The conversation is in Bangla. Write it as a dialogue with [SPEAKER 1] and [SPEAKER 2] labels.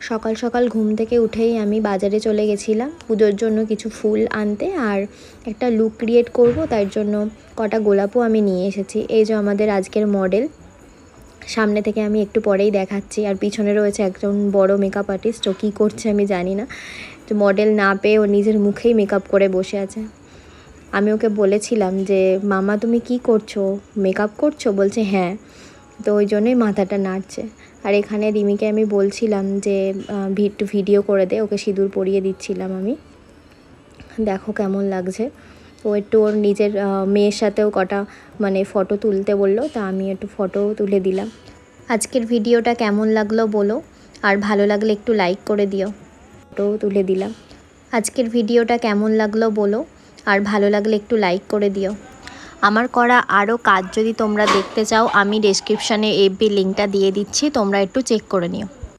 [SPEAKER 1] সকাল সকাল ঘুম থেকে উঠেই আমি বাজারে চলে গেছিলাম পুজোর জন্য কিছু ফুল আনতে আর একটা লুক ক্রিয়েট করব, তার জন্য কটা গোলাপও আমি নিয়ে এসেছি। এই যে আমাদের আজকের মডেল সামনে থেকে আমি একটু পরেই দেখাচ্ছি। আর পিছনে রয়েছে একজন বড় মেকআপ আর্টিস্ট ও কী করছে আমি জানি না। যে মডেল না পেয়ে ও নিজের মুখেই মেকআপ করে বসে আছে। আমি ওকে বলেছিলাম যে, মামা তুমি কি করছ? মেকআপ করছ? বলছে হ্যাঁ। তো ওই জন্যই মাথাটা নাড়ছে। আর এখানে রিমিকে আমি বলছিলাম যে একটু ভিডিও করে দে, ওকে সিঁদুর পরিয়ে দিচ্ছিলাম আমি। দেখো কেমন লাগছে। ও একটু ওর নিজের মেয়ের সাথেও কটা মানে ফটো তুলতে বলল, তা আমি একটু ফটোও তুলে দিলাম। আজকের ভিডিওটা কেমন লাগল বলো, আর ভালো লাগলে একটু লাইক করে দিও। ফটোও তুলে দিলাম। আজকের ভিডিওটা কেমন লাগল বলো, আর ভালো লাগলে একটু লাইক করে দিও। আমার করা আরও কাজ যদি তোমরা দেখতে চাও, আমি ডেসক্রিপশানে এফবি লিঙ্কটা দিয়ে দিচ্ছি, তোমরা একটু চেক করে নিও।